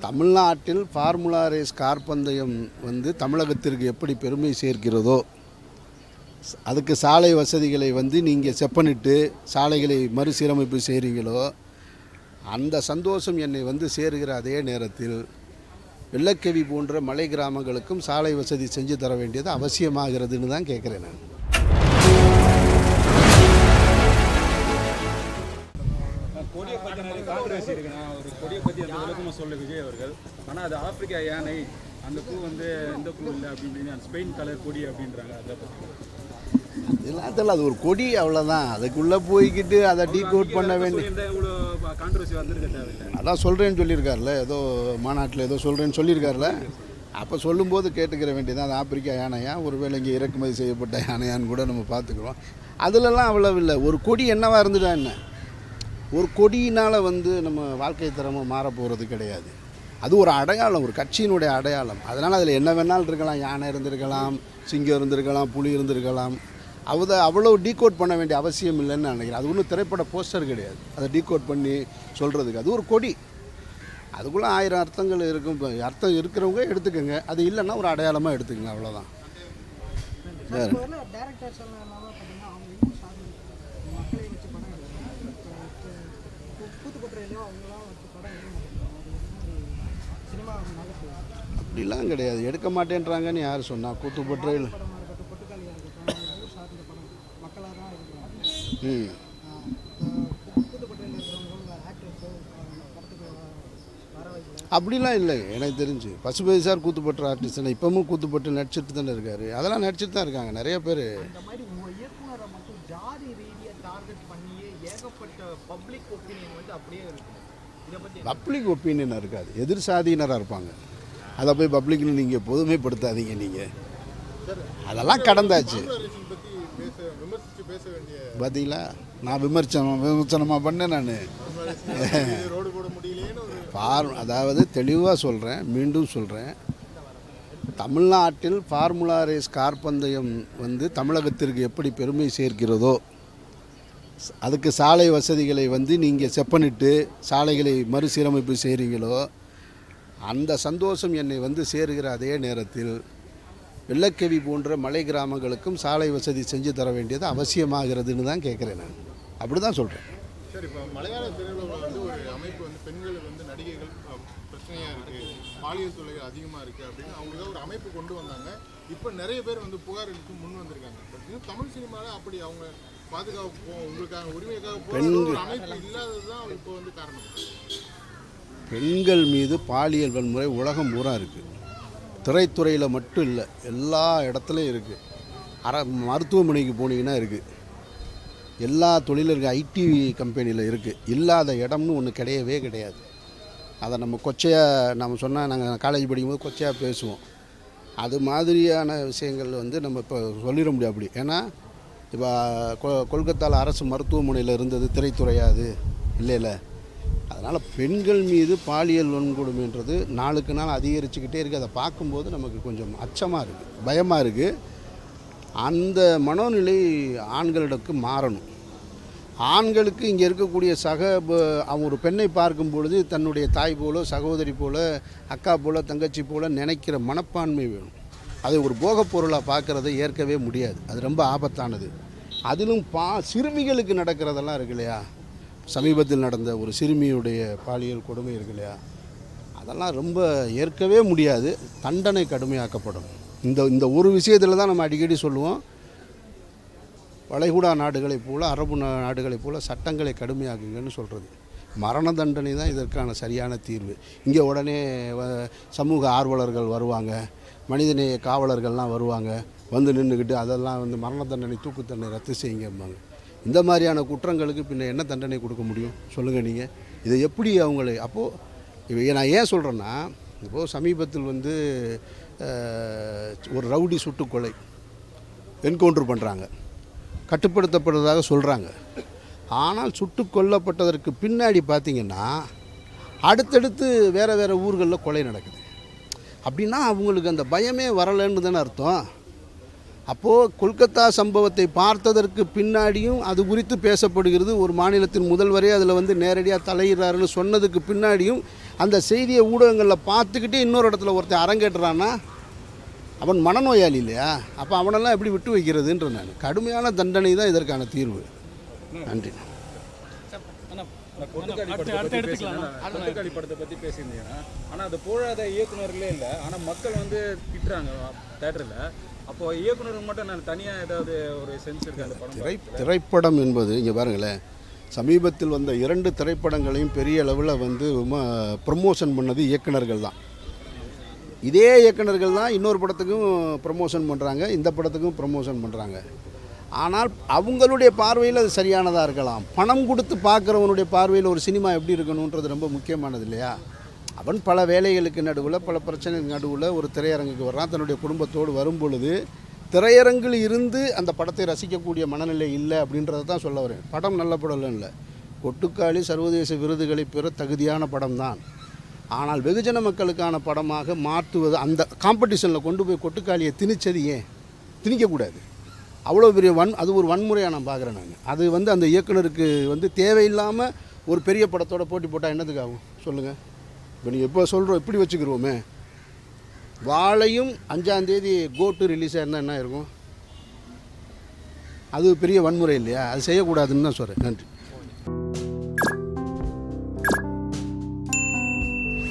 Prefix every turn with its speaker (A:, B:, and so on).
A: தமிழ்நாட்டில் formula race car பந்தயம் வந்து தமிழகத்திற்கு எப்படி பெருமை சேர்க்கிறதோ அதுக்கு சாலை வசதிகளை வந்து நீங்கள் செப்பனிட்டு சாலைகளை மறுசீரமைப்பு செய்கிறீங்களோ அந்த சந்தோஷம் என்னை வந்து சேருகிற அதே நேரத்தில் வெள்ளக்கவி போன்ற மலை கிராமங்களுக்கும் சாலை வசதி செஞ்சு தர வேண்டியது அவசியமாகிறதுன்னு தான் கேட்குறேன் நான்.
B: இருக்குண்ணா ஒரு கொடியை பற்றி அந்த விளக்கமாக சொல்ல விஜய் அவர்கள். ஆனால் அது ஆப்பிரிக்கா யானை அந்த பூ வந்து இந்த பூ இல்லை அப்படின்னு ஸ்பெயின் கலர் கொடி அப்படின்றாங்க. அதை பற்றி
A: இதெல்லாம் தெரியல அது ஒரு கொடி அவ்வளோதான் அதுக்குள்ளே போய்கிட்டு அதை டீகோட் பண்ண வேண்டிய
B: கான்ட்ரவர்சி வந்திருக்க தேவையில்லை.
A: அதான் சொல்கிறேன்னு சொல்லியிருக்காருல ஏதோ மாநாட்டில் ஏதோ சொல்கிறேன்னு சொல்லியிருக்காருல அப்போ சொல்லும்போது கேட்டுக்கிற வேண்டியதான் அது ஆப்பிரிக்கா யானையா? ஒருவேளை இங்கே இறக்குமதி செய்யப்பட்ட யானையான்னு கூட நம்ம பார்த்துக்குறோம். அதிலெல்லாம் அவ்வளவு இல்லை. ஒரு கொடி என்னவா இருந்துட்டா என்ன? ஒரு கொடியினால் வந்து நம்ம வாழ்க்கை தரமும் மாற போகிறது கிடையாது. அது ஒரு அடையாளம் ஒரு கட்சியினுடைய அடையாளம். அதனால் அதில் என்ன வேணாலும் இருக்கலாம். யானை இருந்திருக்கலாம் சிங்கம் இருந்திருக்கலாம் புலி இருந்திருக்கலாம். அதை அவ்வளோ டீகோட் பண்ண வேண்டிய அவசியம் இல்லைன்னு நான் நினைக்கிறேன். அது ஒன்றும் திரைப்பட போஸ்டர் கிடையாது. அதை டீகோட் பண்ணி சொல்கிறதுக்கு அது ஒரு கொடி. அதுக்குள்ளே ஆயிரம் அர்த்தங்கள் இருக்கும். இப்போ அர்த்தம் இருக்கிறவங்க எடுத்துக்கோங்க. அது இல்லைன்னா ஒரு அடையாளமாக எடுத்துக்கோங்க. அவ்வளோதான் வேறு
C: டேரக்டர்ஸ் எல்லாம் பார்த்தீங்கன்னா அவங்க இன்னும் சாதனை மக்களை வச்சு படம் எடுக்கிறாங்க கூத்துக்கொட்டுறையிலையும் அவங்களாம் வச்சு படம் எடுக்க மாட்டேங்கிறாங்க சினிமா நகர்த்து
A: அப்படிலாம் கிடையாது. எடுக்க மாட்டேன்றாங்கன்னு யார் சொன்னா? கூத்துப்பற்றையில்.
C: படமாக
A: ம். அப்படிலாம் இல்லை. எனக்கு தெரிஞ்சு. பசுபதி சார் கூத்துப்பட்டு ஆர்டிஸ்ட் இப்பவும் கூத்துப்பட்டு நடிச்சிட்டு தானே இருக்காரு. அதெல்லாம் நடிச்சிட்டு தான் இருக்காங்க. நிறைய பேர்.
C: பப்ளிக் ஒப்பீனியன் வந்து அப்படியே
A: பப்ளிக் ஒப்பீனியனாக இருக்காது. எதிர் சாதியினராக இருப்பாங்க. அதை போய் பப்ளிக்னு நீங்கள் பொதுமைப்படுத்தாதீங்க நீங்கள் அதெல்லாம் கடந்தாச்சு. பார்த்தீங்களா நான் விமர்சனம் விமர்சனமாக பண்ணேன் நான். ஃபார் அதாவது தெளிவாக சொல்கிறேன் மீண்டும் சொல்கிறேன் தமிழ்நாட்டில் ஃபார்முலா ரேஸ் கார் பந்தயம் வந்து தமிழகத்திற்கு எப்படி பெருமை சேர்க்கிறதோ அதுக்கு சாலை வசதிகளை வந்து நீங்கள் செப்பனிட்டு சாலைகளை மறுசீரமைப்பு செய்கிறீங்களோ அந்த சந்தோஷம் என்னை வந்து சேருகிற அதே நேரத்தில் வெள்ளக்கவி போன்ற மலை கிராமங்களுக்கும் சாலை வசதி செஞ்சு தர வேண்டியது அவசியமாகிறதுன்னு தான் கேட்குறேன் நான். அப்படி தான் சொல்கிறேன்
D: சரி இப்போ மலையாள திரையுலகில் வந்து ஒரு அமைப்பு வந்து பெண்களுக்கு வந்து நடிகைகள் அஹ், பிரச்சனையா இருக்கு பாலியல் தொல்லைகள் அதிகமாக இருக்கு அப்படின்னு அவங்களுக்கு ஒரு அமைப்பு கொண்டு வந்தாங்க. இப்போ நிறைய பேர் வந்து புகார் அளித்து முன் வந்திருக்காங்க. பட் இன்னும் தமிழ் சினிமாவில் அப்படி அவங்க பாதுகாப்பு போ உங்களுக்காக உரிமைக்காக போகிற ஒரு அமைப்பு இல்லாதது தான் இப்போ வந்து காரணம்.
A: பெண்கள் மீது பாலியல் வன்முறை உலகம் பூரா இருக்குது திரைத்துறையில் மட்டும் இல்லை எல்லா இடத்துலையும் இருக்குது அர மருத்துவமனைக்கு போனீங்கன்னா இருக்குது எல்லா தொழிலும் ஐடி கம்பெனியில் இருக்குது இல்லாத இடம்னு ஒன்று கிடையவே கிடையாது. அதை நம்ம கொச்சையாக நம்ம சொன்னால் நாங்கள் காலேஜ் படிக்கும்போது கொச்சையாக பேசுவோம். அது மாதிரியான விஷயங்கள் வந்து நம்ம இப்போ சொல்லிட முடியும் அப்படி. ஏன்னா இப்போ கொ கொல்கத்தாவில் அரசு மருத்துவமனையில் இருந்தது திரைத்துறையாது. இல்லை இல்லை அதனால் பெண்கள் மீது பாலியல் வன்கொடுமைன்றது நாளுக்கு நாள் அதிகரிச்சுக்கிட்டே இருக்குது அதை பார்க்கும்போது நமக்கு கொஞ்சம் அச்சமாக இருக்குது பயமாக இருக்குது அந்த மனோநிலை ஆண்களிடக்கு மாறணும். ஆண்களுக்கு இங்கே இருக்கக்கூடிய சக ப- அவன் ஒரு பெண்ணை பார்க்கும் பொழுது தன்னுடைய தாய் போல சகோதரி போல அக்கா போல தங்கச்சி போல நினைக்கிற மனப்பான்மை வேணும். அதை ஒரு போகப் பொருளாக பார்க்குறதை ஏற்கவே முடியாது. அது ரொம்ப ஆபத்தானது. அதிலும் பா சிறுமிகளுக்கு நடக்கிறதெல்லாம் இருக்கு இல்லையா? சமீபத்தில் நடந்த ஒரு சிறுமியுடைய பாலியல் கொடுமை இருக்கு இல்லையா? அதெல்லாம் ரொம்ப ஏற்கவே முடியாது. தண்டனை கடுமையாக்கப்படும். இந்த இந்த ஒரு விஷயத்தில் தான் நம்ம அடிக்கடி சொல்லுவோம். வளைகுடா நாடுகளைப் போல் அரபு நாடுகளைப் போல் சட்டங்களை கடுமையாக்குங்கன்னு சொல்கிறது மரண தண்டனை தான் இதற்கான சரியான தீர்வு. இங்கே உடனே வ- சமூக ஆர்வலர்கள் வருவாங்க. மனிதநேய காவலர்கள்லாம் வருவாங்க. வந்து நின்றுக்கிட்டு அதெல்லாம் வந்து மரண தண்டனை தூக்கு தண்டனை ரத்து செய்யுங்கம்பாங்க. இந்த மாதிரியான குற்றங்களுக்கு பின்ன என்ன தண்டனை கொடுக்க முடியும்? சொல்லுங்கள் நீங்கள் இதை எப்படி அவங்களை அப்போது இப்போ நான் ஏன் சொல்கிறேன்னா இப்போது சமீபத்தில் வந்து ஒரு ரவுடி சுட்டுக்கொலை என்கவுண்டர் பண்ணுறாங்க கட்டுப்படுத்தப்படுவதாக சொல்கிறாங்க ஆனால் சுட்டு கொல்லப்பட்டதற்கு பின்னாடி பார்த்திங்கன்னா அடுத்தடுத்து வேறு வேறு ஊர்களில் கொலை நடக்குது. அப்படின்னா அவங்களுக்கு அந்த பயமே வரலைன்னு தானே அர்த்தம். அப்போது கொல்கத்தா சம்பவத்தை பார்த்ததற்கு பின்னாடியும் அது குறித்து பேசப்படுகிறது. ஒரு மாநிலத்தின் முதல்வரே அதில் வந்து நேரடியாக தலையிடுறாருன்னு சொன்னதுக்கு பின்னாடியும் அந்த செய்தியை ஊடகங்களில் பார்த்துக்கிட்டு இன்னொரு இடத்துல ஒருத்தன் அரங்கேற்றுறான்னா அவன் மனநோயாளி இல்லையா? அப்போ அவனெல்லாம் எப்படி விட்டு வைக்கிறதுன்ற நான். கடுமையான தண்டனை தான் இதற்கான தீர்வு. நன்றி.
B: படத்தை பற்றி பேசியிருந்தீங்கன்னா ஆனால் அது போழாத இயக்குனர்களே இல்லை. ஆனால் மக்கள் வந்து திட்டுறாங்க தேட்டரில் அப்போ இயக்குனருக்கு மட்டும் நான் தனியாக ஏதாவது ஒரு சென்ஸ் இருக்கு
A: திரை திரைப்படம் என்பது இங்கே பாருங்களேன் சமீபத்தில் வந்த இரண்டு திரைப்படங்களையும் பெரிய அளவில் வந்து ப்ரமோஷன் பண்ணது இயக்குனர்கள் தான். இதே இயக்குனர்கள் தான் இன்னொரு படத்துக்கும் ப்ரமோஷன் பண்ணுறாங்க இந்த படத்துக்கும் ப்ரமோஷன் பண்ணுறாங்க ஆனால் அவங்களுடைய பார்வையில் அது சரியானதாக இருக்கலாம். பணம் கொடுத்து பார்க்குறவனுடைய பார்வையில் ஒரு சினிமா எப்படி இருக்கணுன்றது ரொம்ப முக்கியமானது இல்லையா? அவன் பல வேலைகளுக்கு நடுவில் பல பிரச்சனைகளுக்கு நடுவில் ஒரு திரையரங்குக்கு வர்றான். தன்னுடைய குடும்பத்தோடு வரும் பொழுது திரையரங்கில் இருந்து அந்த படத்தை ரசிக்கக்கூடிய மனநிலை இல்லை அப்படின்றத தான் சொல்ல வரேன். படம் நல்ல படம் இல்லை. கொட்டுக்காளி சர்வதேச விருதுகளை பெற தகுதியான படம் தான் ஆனால் வெகுஜன மக்களுக்கான படமாக மாற்றுவது அந்த காம்படிஷனில் கொண்டு போய் கொட்டுக்காளியை திணிச்சது ஏன்? திணிக்கக்கூடாது. அவ்வளோ பெரிய வன் அது ஒரு வன்முறையாக நான் பார்க்குறேன் நான். அது வந்து அந்த இயக்குனருக்கு வந்து தேவையில்லாமல் ஒரு பெரிய படத்தோட போட்டி போட்டால் என்னதுக்காகும் சொல்லுங்கள் இப்போ நீங்கள் எப்போ சொல்கிறோம் எப்படி வச்சுக்கிருவோமே. வாழையும் அஞ்சாந்தேதி கோட்டு ரிலீஸ் ஆயிருந்தால் என்ன இருக்கும் அது பெரிய வன்முறை இல்லையா? அது செய்யக்கூடாதுன்னு தான் சொல்கிறேன் நன்றி.